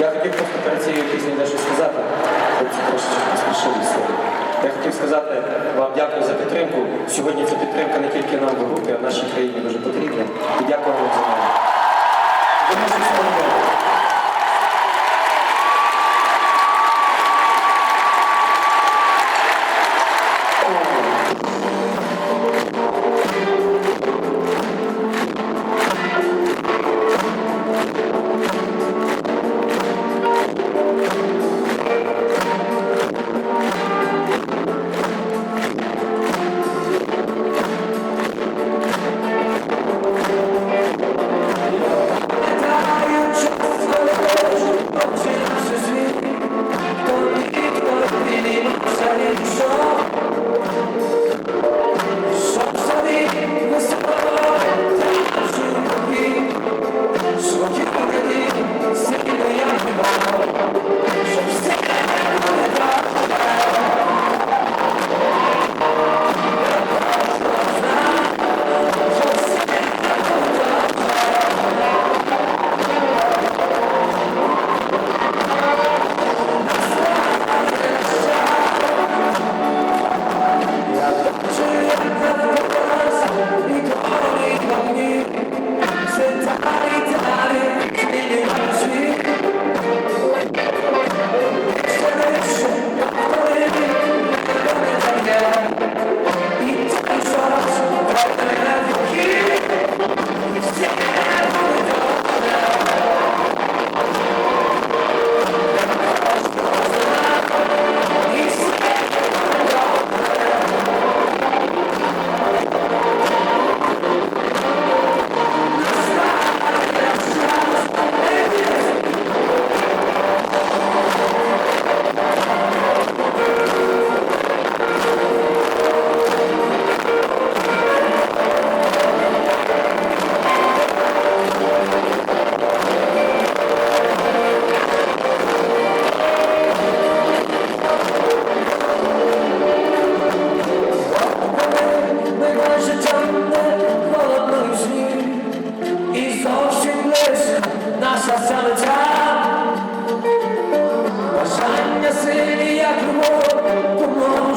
Я хотів просто перед цією піснею дещо сказати. Хлопці трошечки поспішили слово. Я хотів сказати вам дякую за підтримку. Сьогодні ця підтримка не тільки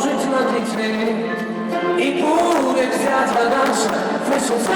księżyc magiczny i północ światła nasza wyszuca.